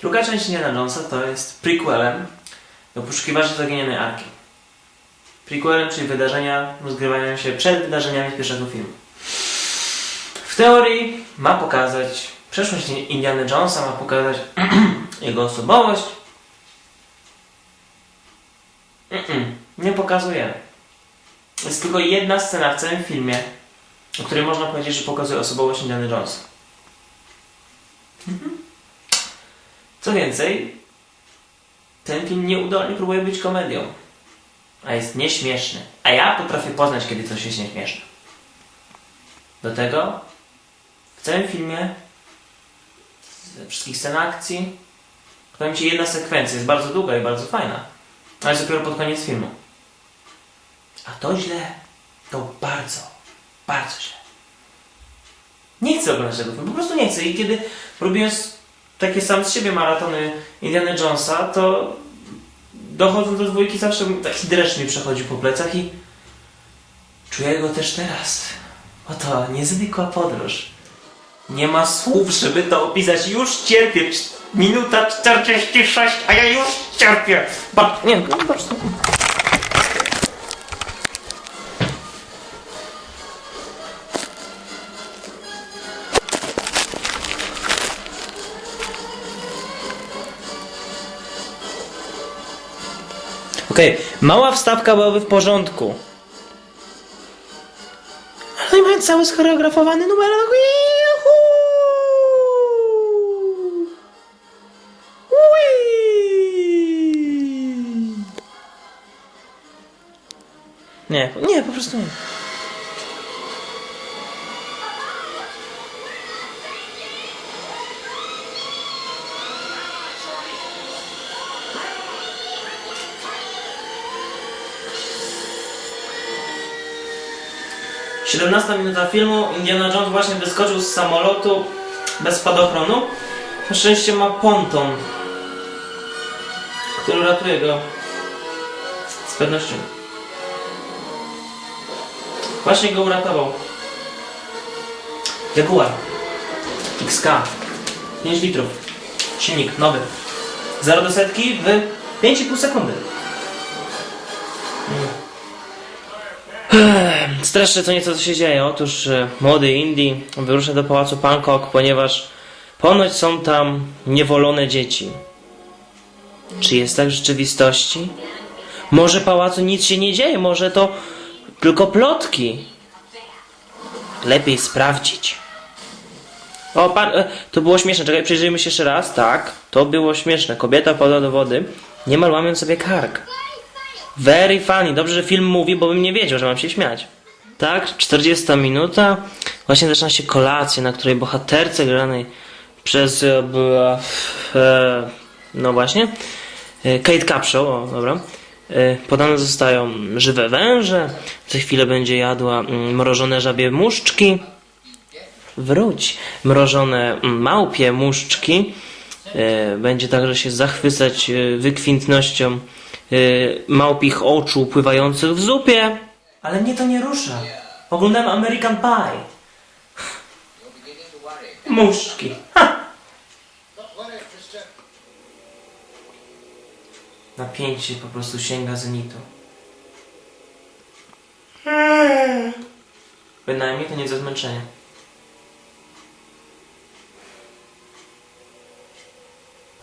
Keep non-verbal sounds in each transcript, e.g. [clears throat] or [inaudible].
Druga część Indiana Jonesa to jest prequelem do poszukiwaczy zaginionej arki. Prequelem, czyli wydarzenia rozgrywają się przed wydarzeniami z pierwszego filmu. W teorii ma pokazać przeszłość Indiana Jonesa, ma pokazać [clears throat] jego osobowość. [clears throat] Nie pokazuje. Jest tylko jedna scena w całym filmie, o której można powiedzieć, że pokazuje osobowość Indiana Jonesa. Mhm. Co więcej, ten film nieudolnie próbuje być komedią, a jest nieśmieszny. A ja potrafię poznać, kiedy coś jest nieśmieszne. Do tego w całym filmie ze wszystkich scen akcji powiem Ci, jedna sekwencja jest bardzo długa i bardzo fajna, ale jest dopiero pod koniec filmu. A to źle, to bardzo, bardzo źle. Nie chcę oglądać tego filmu, po prostu nie chcę. I kiedy robiąc takie sam z siebie maratony Indiana Jonesa, to dochodząc do dwójki zawsze taki dreszcz mi przechodzi po plecach i czuję go też teraz. Oto niezwykła podróż. Nie ma słów, żeby to opisać. Już cierpię. Minuta 46, a ja już cierpię. Ba- nie, no po prostu. Okej, mała wstawka byłaby w porządku. Ale oni mają cały skoreografowany numer. Ui! Nie, nie, po prostu nie. Siedemnasta minuta filmu. Indiana Jones właśnie wyskoczył z samolotu bez spadochronu. Na szczęście ma ponton, który ratuje go. Z pewnością. Właśnie go uratował. Jaguar. XK. 5 litrów. Silnik nowy. 0 do setki w 5,5 sekundy. Straszne co nieco co się dzieje. Otóż e, młody Indy wyrusza do pałacu Pankok, ponieważ ponoć są tam niewolone dzieci. Czy jest tak w rzeczywistości? Może pałacu nic się nie dzieje, może to tylko plotki. Lepiej sprawdzić. O, pan, e, to było śmieszne. Czekaj, przejrzyjmy się jeszcze raz. Tak, to było śmieszne. Kobieta pada do wody, niemal łamiąc sobie kark. Very funny. Dobrze, że film mówi, bo bym nie wiedział, że mam się śmiać. Tak, 40 minuta. Właśnie zaczyna się kolacja, na której bohaterce granej przez e, była, e, no właśnie e, Kate Capshaw, o dobra. E, podane zostają żywe węże. Za chwilę będzie jadła mm, mrożone żabie muszczki. Wróć. Mrożone mm, małpie muszczki. E, Będzie także się zachwycać e, wykwintnością małpich oczu pływających w zupie. Ale mnie to nie rusza. Oglądam American Pie. Muszki. Ha! Napięcie po prostu sięga zenitu. Bynajmniej to nie ze zmęczenia.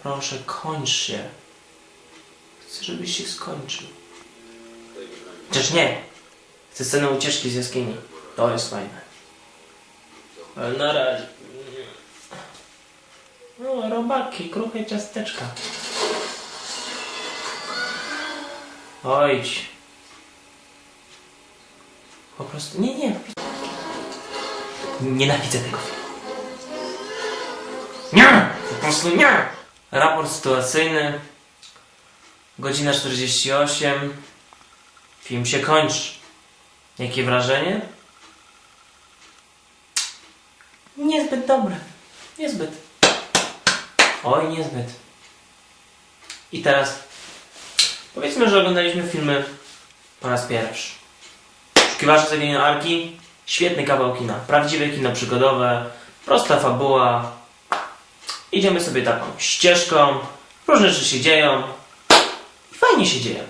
Proszę, kończ się. Chcę, żebyś się skończył. Chociaż nie. Chcę scenę ucieczki z jaskini. To jest fajne. Ale na razie. No, robaki, kruche ciasteczka. Ojdź. Po prostu. Nie, nie. Nienawidzę tego filmu. Nie! Po prostu nie! Raport sytuacyjny. Godzina 48. Film się kończy. Jakie wrażenie? Niezbyt dobre. Niezbyt. Oj, niezbyt. I teraz powiedzmy, że oglądaliśmy filmy po raz pierwszy. Poszukiwacze zaginionej arki Świetny kawał kina. Prawdziwe kino przygodowe, prosta fabuła. Idziemy sobie taką ścieżką, różne rzeczy się dzieją i fajnie się dzieje.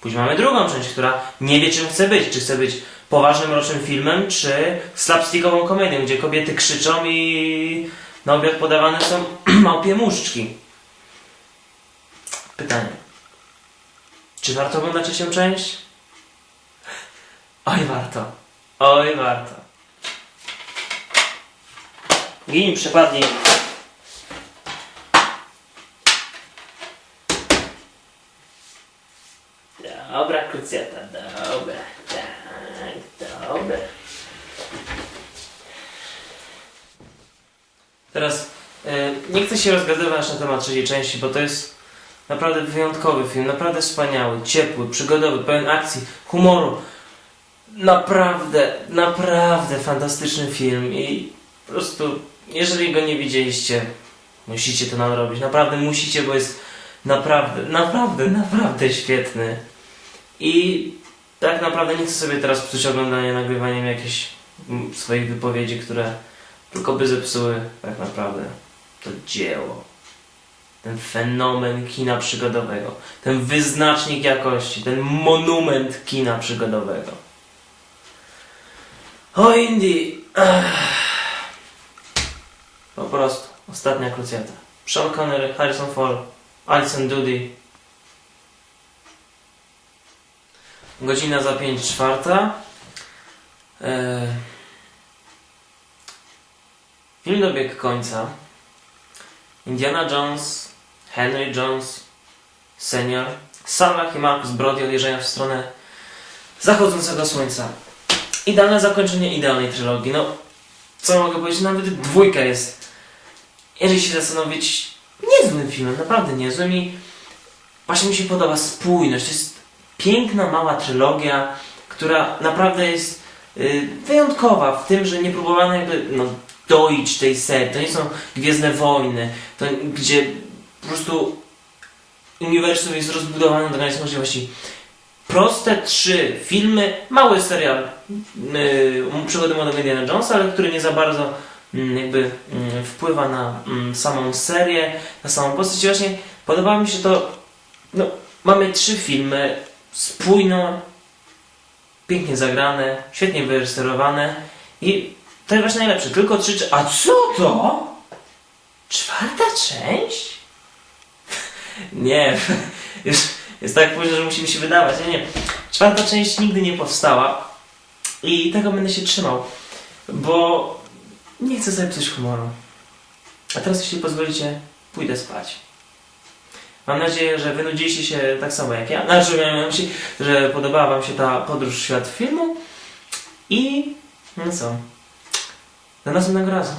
Później mamy drugą część, która nie wie czym chce być. Czy chce być poważnym, rocznym filmem, czy slapstickową komedią, gdzie kobiety krzyczą i na obiad podawane są [clears throat] małpie muszczki. Pytanie. Czy warto oglądać trzecią część? Oj, warto. Oj, warto. Gin przepadli. Dobra, krucjata, dobra. Tak, dobra. Teraz e, nie chcę się rozgadywać na temat trzeciej części, bo to jest naprawdę wyjątkowy film, naprawdę wspaniały, ciepły, przygodowy, pełen akcji, humoru. Naprawdę, naprawdę fantastyczny film i po prostu, jeżeli go nie widzieliście, musicie to nadrobić. Naprawdę musicie, bo jest naprawdę, naprawdę, naprawdę świetny. I tak naprawdę nie chcę sobie teraz psuć oglądania, nagrywaniem jakichś mm, swoich wypowiedzi, które tylko by zepsuły tak naprawdę to dzieło. Ten fenomen kina przygodowego. Ten wyznacznik jakości. Ten monument kina przygodowego. O Indie! Ech. Po prostu. Ostatnia krucjata. Sean Connery, Harrison Ford, Alison Doody. Godzina za 5 czwarta. Eee, Film dobiegł końca. Indiana Jones, Henry Jones, senior, Salach i Marcus Brody odjeżdżają w stronę zachodzącego słońca. Idealne zakończenie idealnej trylogii. No, co mogę powiedzieć? Nawet dwójka jest, jeżeli się zastanowić, niezłym filmem, naprawdę niezłym i właśnie mi się podoba spójność. To jest piękna, mała trylogia, która naprawdę jest y, wyjątkowa w tym, że nie próbowano jakby no, doić tej serii. To nie są Gwiezdne Wojny, to, gdzie po prostu uniwersum jest rozbudowane do granic możliwości. Proste trzy filmy, mały serial yy, przygody młodego Indiana Jonesa, ale który nie za bardzo mm, jakby mm, wpływa na mm, samą serię, na samą postać. I właśnie podoba mi się to, no, mamy trzy filmy, spójno, pięknie zagrane, świetnie wyreżyserowane i to jest właśnie najlepsze. Tylko trzy. A co to? Czwarta część? [laughs] nie, [laughs] już jest tak późno, że musi mi się wydawać. Nie, nie. Czwarta część nigdy nie powstała i tego będę się trzymał, bo nie chcę sobie psuć humoru. A teraz, jeśli pozwolicie, pójdę spać. Mam nadzieję, że wynudziliście się tak samo jak ja. Znaczy, miałem na myśli, że podobała Wam się ta podróż w świat filmu i no co? Do następnego razu.